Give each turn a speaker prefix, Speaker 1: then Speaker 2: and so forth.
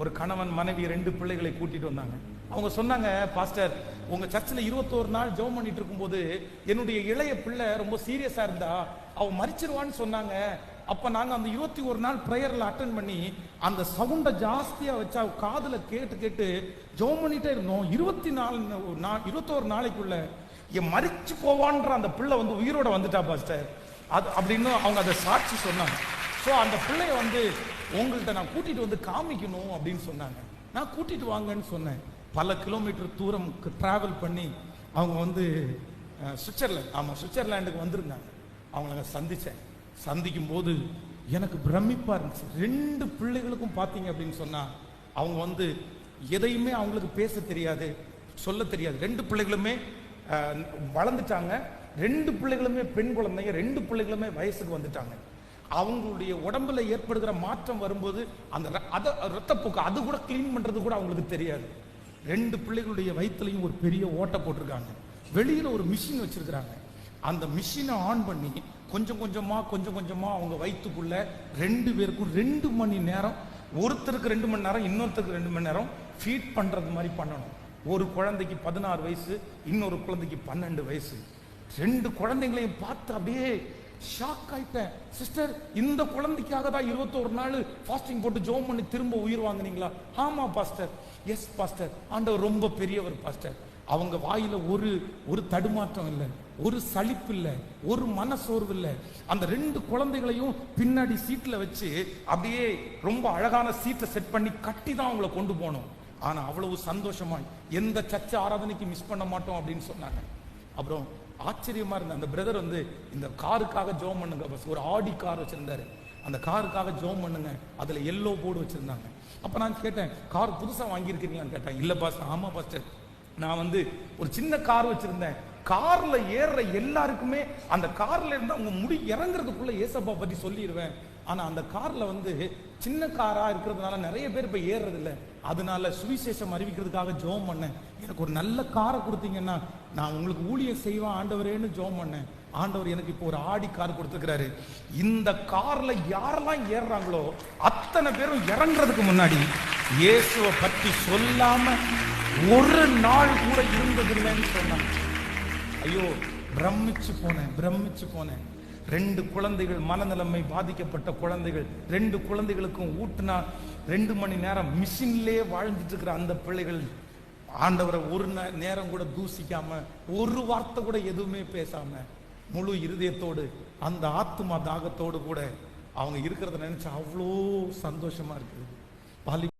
Speaker 1: ஒரு கணவன் மனைவி ரெண்டு பிள்ளைகளை கூட்டிட்டு வந்தாங்க. அவங்க சொன்னாங்க பாஸ்டர் உங்க சர்ச்சில் இருபத்தோரு நாள் ஜெபம் பண்ணிட்டு இருக்கும்போது என்னுடைய இளைய பிள்ளை ரொம்ப சீரியஸா இருந்தா அவன் மறிச்சிருவான்னு சொன்னாங்க. அப்ப நாங்க அந்த இருபத்தி ஒரு நாள் ப்ரேயர்ல அட்டன் பண்ணி அந்த சவுண்டை ஜாஸ்தியா வச்சா காதுல கேட்டு கேட்டு ஜெபம் பண்ணிட்டே இருந்தோம். இருபத்தி நாலு இருபத்தோரு நாளைக்குள்ள என் மறிச்சு போவான்ற அந்த பிள்ளை வந்து உயிரோட வந்துட்டா பாஸ்டர். அது அப்படின்னு அவங்க அதை சாட்சி சொன்னாங்க. ஸோ அந்த பிள்ளைய வந்து உங்கள்கிட்ட நான் கூட்டிட்டு வந்து காமிக்கணும் அப்படின்னு சொன்னாங்க. நான் கூட்டிட்டு வாங்கன்னு சொன்னேன். பல கிலோமீட்டர் தூரம் டிராவல் பண்ணி அவங்க வந்து அஹ், சுவிட்சர்லாந்து ஆமா சுவிட்சர்லாண்டுக்கு வந்திருந்தாங்க. அவங்கள நான் சந்திச்சேன். சந்திக்கும் போது எனக்கு பிரமிப்பாக இருந்துச்சு. ரெண்டு பிள்ளைகளுக்கும் பார்த்தீங்க அப்படின்னு சொன்னால் அவங்க வந்து எதையுமே அவங்களுக்கு பேச தெரியாது சொல்ல தெரியாது. ரெண்டு பிள்ளைகளுமே வளர்ந்துட்டாங்க. ரெண்டு பிள்ளைகளுமே பெண் குழந்தைங்க ரெண்டு பிள்ளைகளுமே வயசுக்கு வந்துட்டாங்க. அவங்களுடைய உடம்புல ஏற்படுகிற மாற்றம் வரும்போது அந்த ர- ரத்தப்போக்கு அது கூட க்ளீன் பண்றது கூட அவங்களுக்கு தெரியாது. ரெண்டு பிள்ளைகளுடைய வயிற்றுலையும் ஒரு பெரிய ஓட்டை போட்டிருக்காங்க. வெளியில ஒரு மிஷின் வச்சிருக்கிறாங்க. அந்த மிஷினை ஆன் பண்ணி கொஞ்சம் கொஞ்சமா கொஞ்சம் கொஞ்சமா அவங்க வயிற்றுக்குள்ள ரெண்டு பேருக்கும் ரெண்டு மணி நேரம் ஒருத்தருக்கு ரெண்டு மணி நேரம் இன்னொருத்தருக்கு ரெண்டு மணி நேரம் ஃபீட் பண்றது மாதிரி பண்ணணும். ஒரு குழந்தைக்கு பதினாறு வயசு இன்னொரு குழந்தைக்கு பன்னெண்டு வயசு. ரெண்டு குழந்தைங்களையும் பார்த்து அப்படியே ஷாக் ஆயிட்டேன். சிஸ்டர் இந்த குழந்தைக்காக தான் இருபத்தோரு நாள் ஃபாஸ்டிங் போட்டு ஜோம் பண்ணி திரும்ப உயிர் வாங்குனீங்களா? ஆமா பாஸ்டர் எஸ் பாஸ்டர் ஆண்டவர் ரொம்ப பெரியவர் பாஸ்டர் அவங்க வாயில ஒரு ஒரு தடுமாற்றம் இல்லை. ஒரு சளிப்பு இல்லை. ஒரு மனசோர்வு இல்லை. அந்த ரெண்டு குழந்தைகளையும் பின்னாடி சீட்ல வச்சு அப்படியே ரொம்ப அழகான சீட்டை செட் பண்ணி கட்டி தான் அவங்கள கொண்டு போனோம். ஆனா அவ்வளவு சந்தோஷமா எந்த சர்ச்சை ஆராதனைக்கு மிஸ் பண்ண மாட்டோம் அப்படின்னு சொன்னாங்க. அப்புறம் ஆச்சரியமா இருந்த அந்த பிரதர் வந்து இந்த காருக்காக ஜோம் பண்ணுங்க பஸ் ஒரு ஆடி கார் வச்சிருந்தாரு. அந்த காருக்காக ஜோம் பண்ணுங்க. அதுல எல்லோ போர்டு வச்சிருந்தாங்க. அப்ப நான் கேட்டேன் கார் புதுசா வாங்கியிருக்கீங்களான்னு கேட்டேன். இல்ல பாஸ் ஆமா பாஸ்டர் நான் வந்து ஒரு சின்ன கார் வச்சிருந்தேன். கார்ல ஏறுற எல்லாருக்குமே அந்த கார்ல இருந்து உங்க முடி இறங்குறதுக்குள்ள ஏசப்பா பத்தி சொல்லிடுவேன். ஆனா அந்த கார்ல வந்து சின்ன காரா இருக்கிறதுனால நிறைய பேர் இப்ப ஏறுறது இல்லை அதனால சுவிசேஷம் அறிவிக்கிறதுக்காக ஜோம் பண்ணேன். எனக்கு ஒரு நல்ல காரை கொடுத்தீங்கன்னா நான் உங்களுக்கு ஊழியம் செய்வேன் ஆண்டவரேன்னு ஜோம் பண்ணேன். ஆண்டவர் எனக்கு இப்போ ஒரு ஆடி கார் கொடுத்துருக்கிறாரு. இந்த கார்ல யாரெல்லாம் ஏறுறாங்களோ அத்தனை பேரும் இறங்குறதுக்கு முன்னாடி இயேசுவை பற்றி சொல்லாம ஒரு நாள் கூட இருந்ததில்லைன்னு சொன்னாங்க. ஐயோ பிரமிச்சு போனேன் பிரமிச்சு போனேன். ரெண்டு குழந்தைகள் மனநிலைமை பாதிக்கப்பட்ட குழந்தைகள் ரெண்டு குழந்தைகளுக்கும் ஊட்டுனா ரெண்டு மணி நேரம் மிஷின்லேயே வாழ்ந்துட்டு இருக்கிற அந்த பிள்ளைகள் ஆண்டவரை ஒரு நேரம் கூட தூசிக்காம ஒரு வார்த்தை கூட எதுவுமே பேசாம முழு இருதயத்தோடு அந்த ஆத்துமா தாகத்தோடு கூட அவங்க இருக்கிறத நினைச்சா அவ்வளோ சந்தோஷமா இருக்குது.